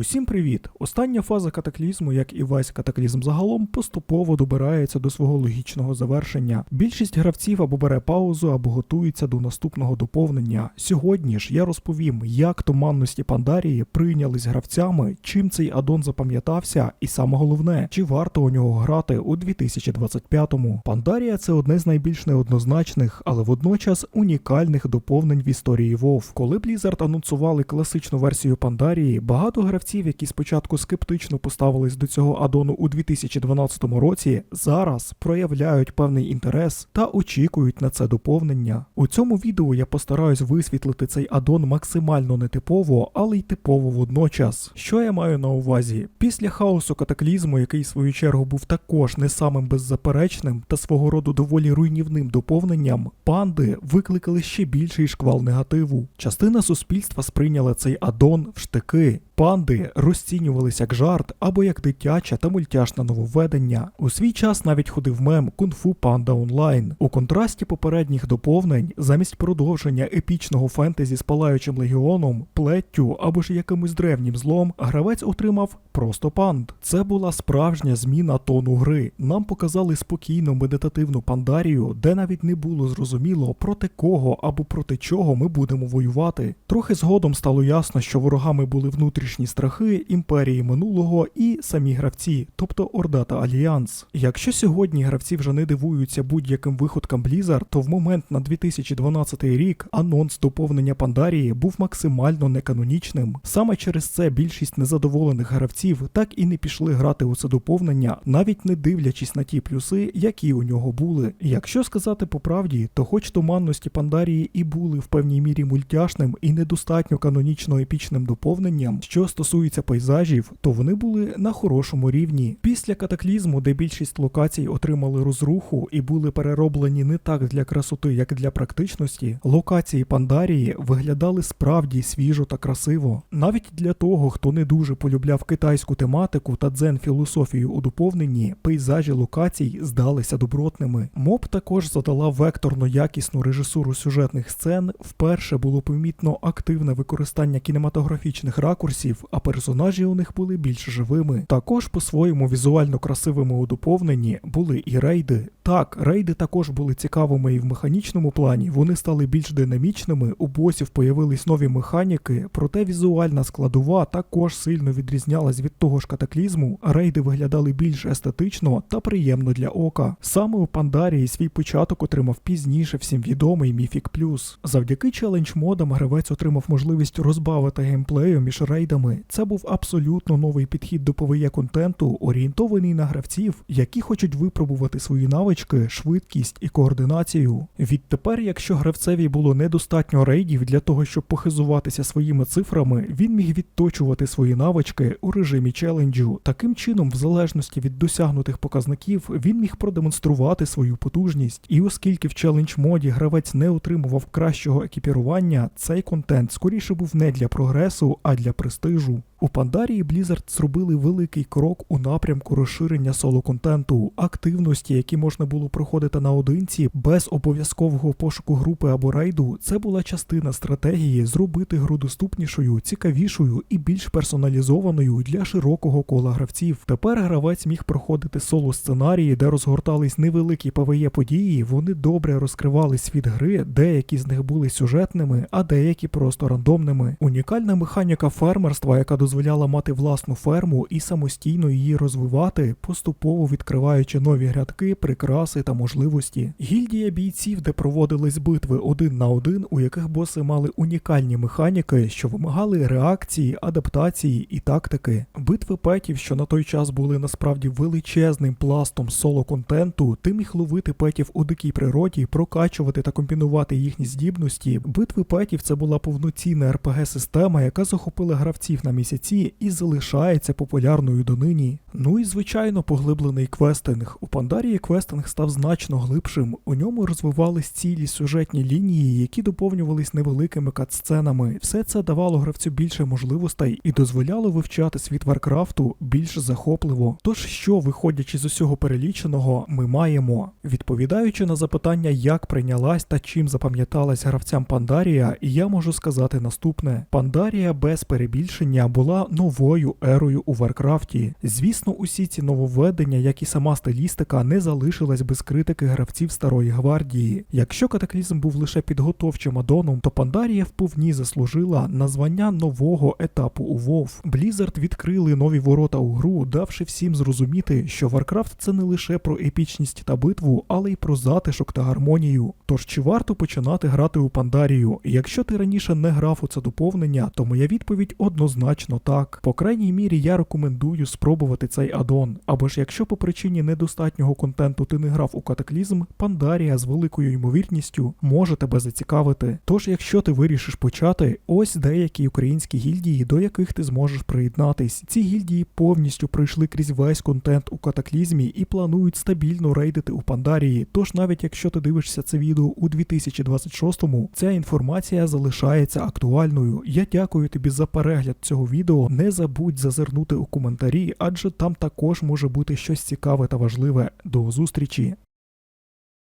Усім привіт! Остання фаза катаклізму, як і весь катаклізм загалом, поступово добирається до свого логічного завершення. Більшість гравців або бере паузу, або готується до наступного доповнення. Сьогодні ж я розповім, як туманності Пандарії прийнялись гравцями, чим цей аддон запам'ятався, і саме головне, чи варто у нього грати у 2025-му. Пандарія це одне з найбільш неоднозначних, але водночас унікальних доповнень в історії WoW. Коли Blizzard анонсували класичну версію Пандарії, багато гравців, які спочатку скептично поставились до цього адону у 2012 році, зараз проявляють певний інтерес та очікують на це доповнення. У цьому відео я постараюсь висвітлити цей адон максимально нетипово, але й типово водночас. Що я маю на увазі? Після хаосу катаклізму, який в свою чергу був також не самим беззаперечним та свого роду доволі руйнівним доповненням, панди викликали ще більший шквал негативу. Частина суспільства сприйняла цей адон в штики. Панди розцінювалися як жарт або як дитяче та мультяшне нововведення. У свій час навіть ходив мем Кунг-фу Панда Онлайн. У контрасті попередніх доповнень, замість продовження епічного фентезі з палаючим легіоном, плеттю або ж якимось древнім злом, гравець отримав просто панд. Це була справжня зміна тону гри. Нам показали спокійну медитативну пандарію, де навіть не було зрозуміло проти кого або проти чого ми будемо воювати. Трохи згодом стало ясно, що ворогами були внутрішні страхи, імперії минулого і самі гравці, тобто Орда та Альянс. Якщо сьогодні гравці вже не дивуються будь-яким виходкам Blizzard, то в момент на 2012 рік анонс доповнення Пандарії був максимально неканонічним. Саме через це більшість незадоволених гравців так і не пішли грати у це доповнення, навіть не дивлячись на ті плюси, які у нього були. Якщо сказати по правді, то хоч туманності Пандарії і були в певній мірі мультяшним і недостатньо канонічно епічним доповненням, що стосується пейзажів, то вони були на хорошому рівні. Після катаклізму, де більшість локацій отримали розруху і були перероблені не так для красоти, як для практичності, локації Пандарії виглядали справді свіжо та красиво. Навіть для того, хто не дуже полюбляв китайську тематику та дзен філософію у доповненні, пейзажі локацій здалися добротними. Моб також задала векторно якісну режисуру сюжетних сцен. Вперше було помітно активне використання кінематографічних ракурсів, а персонажі у них були більш живими. Також по-своєму візуально красивими у доповненні були і рейди. Так, рейди також були цікавими і в механічному плані. Вони стали більш динамічними. У босів появились нові механіки, проте візуальна складова також сильно відрізнялась від того ж катаклізму. Рейди виглядали більш естетично та приємно для ока. Саме у Пандарії свій початок отримав пізніше всім відомий Міфік Плюс. Завдяки челендж модам гравець отримав можливість розбавити геймплею між рейдами. Це був абсолютно новий підхід до ПВЄ контенту, орієнтований на гравців, які хочуть випробувати свої навички, швидкість і координацію. Відтепер, якщо гравцеві було недостатньо рейдів для того, щоб похизуватися своїми цифрами, він міг відточувати свої навички у режимі челенджу. Таким чином, в залежності від досягнутих показників, він міг продемонструвати свою потужність. І оскільки в челендж моді гравець не отримував кращого екіпірування, цей контент скоріше був не для прогресу, а для престижу престижу. У Пандарії Blizzard зробили великий крок у напрямку розширення соло-контенту, активності, які можна було проходити наодинці без обов'язкового пошуку групи або рейду. Це була частина стратегії зробити гру доступнішою, цікавішою і більш персоналізованою для широкого кола гравців. Тепер гравець міг проходити соло сценарії, де розгортались невеликі ПВЄ події. Вони добре розкривали світ гри, деякі з них були сюжетними, а деякі просто рандомними. Унікальна механіка фермерства, яка дозволяла мати власну ферму і самостійно її розвивати, поступово відкриваючи нові грядки, прикраси та можливості. Гільдія бійців, де проводились битви один на один, у яких боси мали унікальні механіки, що вимагали реакції, адаптації і тактики. Битви петів, що на той час були насправді величезним пластом соло-контенту, ти міг ловити петів у дикій природі, прокачувати та комбінувати їхні здібності. Битви петів це була повноцінна РПГ-система, яка захопила гравців на місяці і залишається популярною донині. Ну і звичайно, поглиблений квестинг. У Пандарії квестинг став значно глибшим. У ньому розвивались цілі сюжетні лінії, які доповнювались невеликими катсценами. Все це давало гравцю більше можливостей і дозволяло вивчати світ Варкрафту більш захопливо. Тож, що, виходячи з усього переліченого, ми маємо, відповідаючи на запитання, як прийнялась та чим запам'яталась гравцям Пандарія, я можу сказати наступне: Пандарія без перебільшення була новою ерою у Варкрафті. Звісно, усі ці нововведення, як і сама стилістика, не залишилась без критики гравців старої гвардії. Якщо катаклізм був лише підготовчим адоном, то Пандарія вповні заслужила названня нового етапу у WoW. Blizzard відкрили нові ворота у гру, давши всім зрозуміти, що Warcraft це не лише про епічність та битву, але й про затишок та гармонію. Тож чи варто починати грати у Пандарію? Якщо ти раніше не грав у це доповнення, то моя відповідь однозначно так. По крайній мірі я рекомендую спробувати цей адон. Або ж якщо по причині недостатнього контенту ти не грав у катаклізм, Пандарія з великою ймовірністю може тебе зацікавити. Тож, якщо ти вирішиш почати, ось деякі українські гільдії, до яких ти зможеш приєднатись. Ці гільдії повністю пройшли крізь весь контент у катаклізмі і планують стабільно рейдити у Пандарії. Тож навіть якщо ти дивишся це відео у 2026-му, ця інформація залишається актуальною. Я дякую тобі за перегляд цього відео. Не забудь зазирнути у коментарі, адже там також може бути щось цікаве та важливе. До зустрічі!